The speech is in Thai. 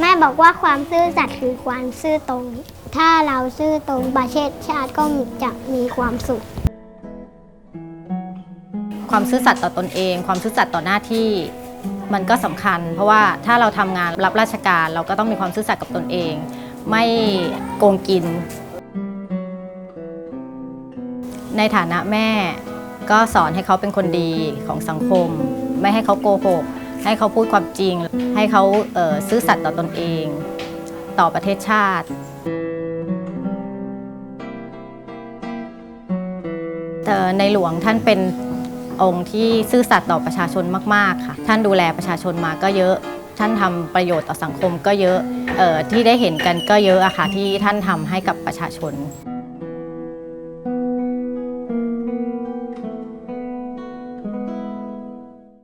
แม่บอกว่าความซื่อสัตย์คือความซื่อตรง ถ้าเราซื่อตรงประเทศชาติก็จะมีความสุข ความซื่อสัตย์ต่อตนเอง ความซื่อสัตย์ต่อหน้าที่มันก็สำคัญ เพราะว่าถ้าเราทำงานรับราชการเราก็ต้องมีความซื่อสัตย์กับตนเอง ไม่โกงกิน ในฐานะแม่ ก็สอนให้เขาเป็นคนดีของสังคม ไม่ให้เขาโกหก ให้เขาพูดความจริง ให้เขาเซื่อสัตย์ต่อตนเอง ต่อประเทศชาติ ในหลวงท่านเป็นองค์ที่ซื่อสัตย์ต่อประชาชนมาก ๆ ค่ะ ท่านดูแลประชาชนมาก็เยอะ ท่านทำประโยชน์ต่อสังคมก็เยอะออที่ได้เห็นกันก็เยอะอะค่ะที่ท่านทำให้กับประชาชน